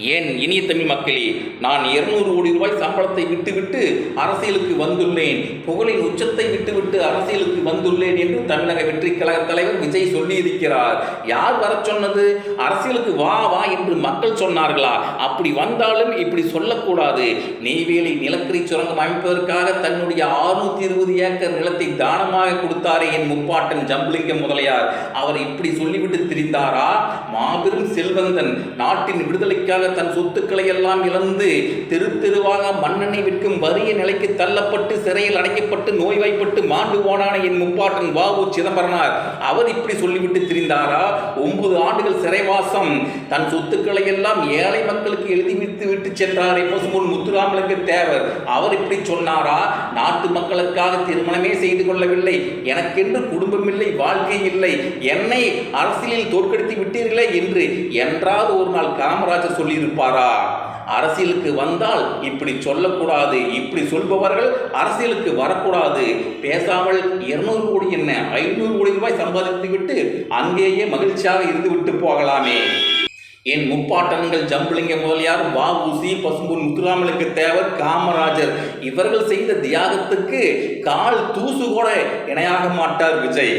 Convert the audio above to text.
ஏன் இனிய தமிழ் மக்களே நான் இருநூறு கோடி ரூபாய் சம்பளத்தை விட்டுவிட்டு அரசியலுக்கு வந்துள்ளேன். புகழின் உச்சத்தை விட்டுவிட்டு அரசியலுக்கு வந்துள்ளேன் என்று தமிழக வெற்றி கழக தலைவர் விஜய் சொல்லியிருக்கிறார். யார் வர சொன்னது? அரசியலுக்கு வா வா என்று மக்கள் சொன்னார்களா? அப்படி வந்தாலும் இப்படி சொல்லக்கூடாது. நெய்வேலி நிலக்கரி சுரங்கம் அமைப்பதற்காக தன்னுடைய அறுநூத்தி இருபது ஏக்கர் நிலத்தை தானமாக கொடுத்தாரே என் முப்பாட்டன் ஜம்புலிங்கம் முதலியார். அவர் இப்படி சொல்லிவிட்டு திரிந்தாரா? மாபெரும் செல்வந்தன் நாட்டின் விடுதலைக்காக தன் சொத்துக்களை எல்லாம் இழந்து தெரு தெருவாக மண்ணெண்ணெய் விற்கும் வறிய நிலைக்கு தள்ளப்பட்டு சிறையில் அடைக்கப்பட்டு நோய்வாய்ப்பட்டு மாண்டு போனான என் முப்பாட்டன் வாவு சிதம்பரனார். அவர் இப்படி சொல்லிவிட்டு திரிந்தாரா? ஒன்பது ஆண்டுகள் சிறைவாசம். தன் சொத்துக்களை எல்லாம் ஏழை மக்களுக்கு எழுதி வைத்து விட்டு சென்றாரே பசும்பொன் முத்துராமலிங்க தேவர். அவர் இப்படி சொன்னாரா? நாட்டு மக்களுக்காக திருமணமே செய்து கொள்ளவில்லை. எனக்கென்று குடும்பம் இல்லை வாழ்க்கை இல்லை. என்னை அரசியலில் தோற்கடித்து விட்டீர்களே என்று என்றாவது ஒரு நாள் காமராஜர் சொல்லியிருப்பாரா? அரசியலுக்கு வந்தால் இப்படி சொல்லக்கூடாது இப்படி சொல்பவர்கள் அரசியலுக்கு வரக்கூடாது. பேசாமல் இருநூறு கோடி என்ன ஐநூறு கோடி ரூபாய் சம்பாதித்து விட்டு அங்கேயே மகிழ்ச்சியாக இருந்து விட்டு போகலாமே. என் முப்பாட்டன்கள் ஜம்புலிங்க முதலியார் வஉசி பசும்பொன் முத்துராமலுக்கு தேவர் காமராஜர் இவர்கள் செய்த தியாகத்துக்கு கால் தூசு கூட இணையாக மாட்டார் விஜய்.